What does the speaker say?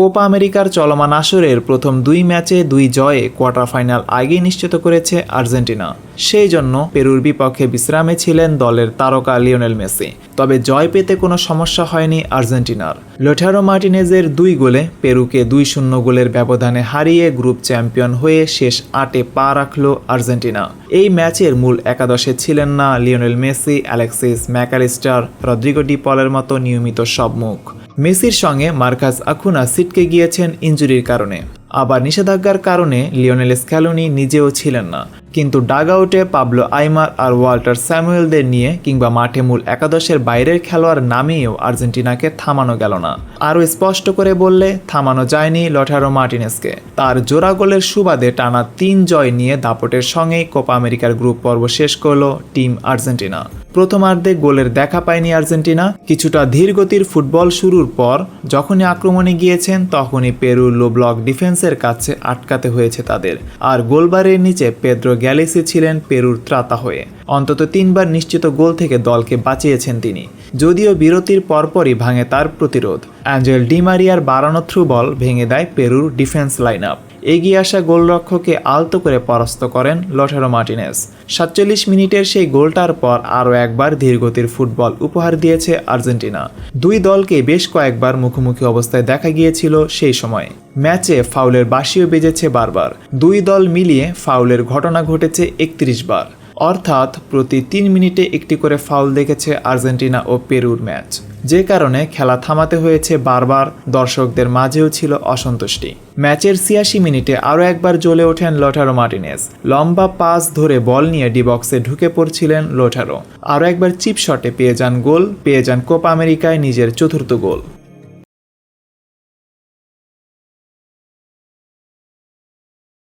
Copa আমেরিকার চলমান আসরের প্রথম দুই ম্যাচে দুই জয়ে কোয়ার্টার ফাইনাল আগেই নিশ্চিত করেছে আর্জেন্টিনা। সেই জন্য পেরুর বিপক্ষে বিশ্রামে ছিলেন দলের তারকা লিওনেল মেসি। তবে জয় পেতে কোনো সমস্যা হয়নি আর্জেন্টিনার। লোঠারো মার্টিনেজের দুই গোলে পেরুকে দুই শূন্য গোলের ব্যবধানে হারিয়ে গ্রুপ চ্যাম্পিয়ন হয়ে শেষ আটে পা রাখল আর্জেন্টিনা। এই ম্যাচের মূল একাদশে ছিলেন না Lionel Messi, Alexis MacAllister, Rodrigo De পলের মতো নিয়মিত সব মুখ। মেসির সঙ্গে মার্কাস আখুনা সিটকে গিয়েছেন ইঞ্জুরির কারণে। আবার নিষেধাজ্ঞার কারণে লিওনেল স্ক্যালোনি নিজেও ছিলেন না। কিন্তু ডাগআউটে পাবলো আইমার আর ওয়াল্টার স্যামুয়েলদের নিয়ে কিংবা মাঠে মূল একাদশের বাইরের খেলোয়াড় নামিয়েও আর্জেন্টিনাকে থামানো গেল না। আরও স্পষ্ট করে বললে, থামানো যায়নি লঠারো মার্টিনেসকে। তার জোড়া গোলের সুবাদে টানা তিন জয় নিয়ে দাপটের সঙ্গেই কোপা আমেরিকার গ্রুপ পর্ব শেষ করল টিম আর্জেন্টিনা। প্রথমার্ধে গোলের দেখা পায়নি আর্জেন্টিনা। কিছুটা ধীরগতির ফুটবল শুরুর পর যখনই আক্রমণে গিয়েছেন, তখনই পেরুর লো ব্লক ডিফেন্সের কাছে আটকাতে হয়েছে তাদের। আর গোলবারের নিচে পেদ্রো গ্যালিসি ছিলেন পেরুর ত্রাতা হয়ে। অন্তত তিনবার নিশ্চিত গোল থেকে দলকে বাঁচিয়েছেন তিনি। যদিও বিরতির পরপরই ভাঙে তার প্রতিরোধ। অ্যাঞ্জেল ডিমারিয়ার বাড়ানো থ্রু বল ভেঙে দেয় পেরুর ডিফেন্স লাইন আপ। এগিয়ে আসা গোলরক্ষকে আলতো করে পরাস্ত করেন লটারো মার্টিনেস। সাতচল্লিশ মিনিটের সেই গোলটার পর আরও একবার ধীরগতির ফুটবল উপহার দিয়েছে আর্জেন্টিনা। দুই দলকে বেশ কয়েকবার মুখোমুখি অবস্থায় দেখা গিয়েছিল সেই সময়। ম্যাচে ফাউলের বাসিও বেজেছে বারবার। দুই দল মিলিয়ে ফাউলের ঘটনা ঘটেছে একত্রিশ বার। অর্থাৎ প্রতি তিন মিনিটে একটি করে ফাউল দেখেছে আর্জেন্টিনা ও পেরুর ম্যাচ। যে কারণে খেলা থামাতে হয়েছে বারবার, দর্শকদের মাঝেও ছিল অসন্তুষ্টি। ম্যাচের ছিয়াশি মিনিটে আরও একবার জ্বলে ওঠেন লোঠারো মার্টিনেস লম্বা পাস ধরে বল নিয়ে ডিবক্সে ঢুকে পড়ছিলেন লোঠারো। আরও একবার চিপ শটে পেয়ে যান গোল, পেয়ে যান কোপা আমেরিকায় নিজের চতুর্থ গোল।